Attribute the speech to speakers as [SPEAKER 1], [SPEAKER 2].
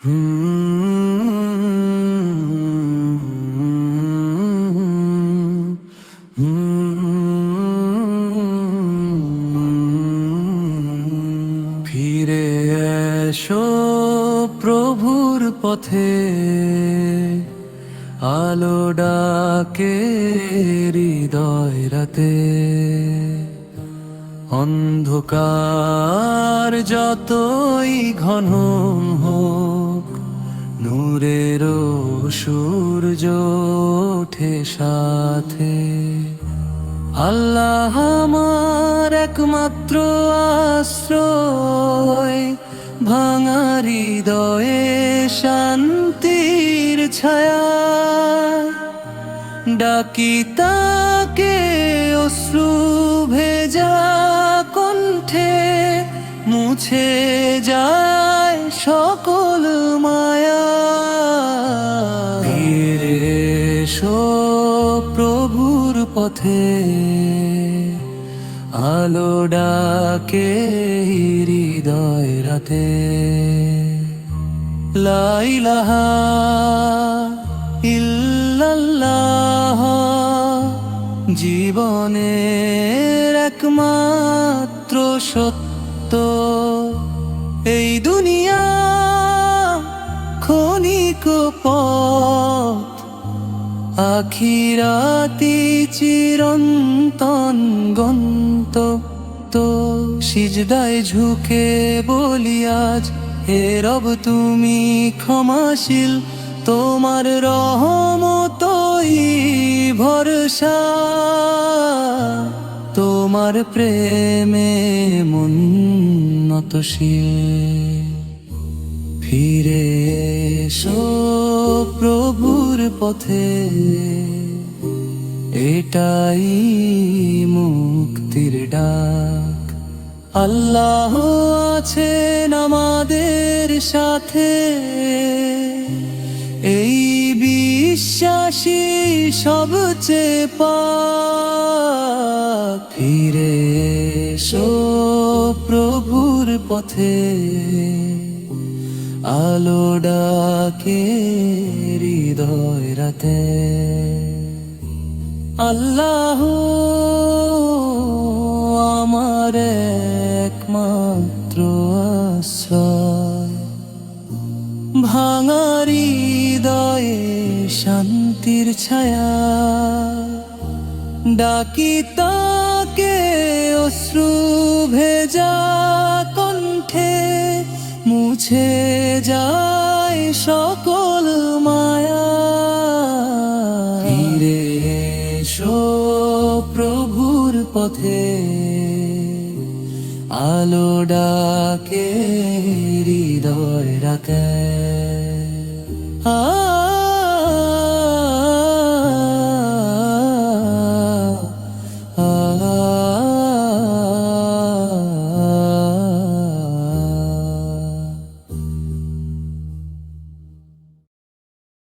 [SPEAKER 1] ফিরে এসো প্রভুর পথে আলো ডাকে হৃদয় রাতে। অন্ধকার যতই ঘন হোক নূরের সূর্য ওঠে সাথে। আল্লাহ আমার একমাত্র আশ্রয়, ভাঙা হৃদয়ে শান্তির ছায়া। ডাকি তাকে, অশ্রু ভেজা কণ্ঠে, মুছে যায় সকল প্রভুর পথে আলো ডাকে হৃদয় রাতে। লাইলাহা ইল্লাল্লাহ, জীবনের একমাত্র সত্য। এই দুনিয়া ক্ষণিক পথ আখিরাতি চিরন্তন গন্ত তো সিজদায় ঝুঁকে বলি আজ, হে রব, তুমি ক্ষমাশীল। তোমার রহমতই ভরসা। তোমার প্রেমে মন্নতশীল ফিরে এসো প্রভুর পথে। এটাই মুক্তির ডাক। আল্লাহ আছেন আমাদের সাথে। এই বিশ্বাসী সবচেয়ে পাক। ফিরে এসো প্রভুর পথে। আলো ডাকে, হৃদয় রাতে। আল্লাহ আমার একমাত্র আশ্রয়। ভাঙা হৃদয়ে শান্তির ছায়া। ডাকি তাকে অশ্রু ভেজা কণ্ঠে মুছে যায় সকল মায়া। এসো প্রভুর পথে। আলো ডাকে হৃদয় রাতে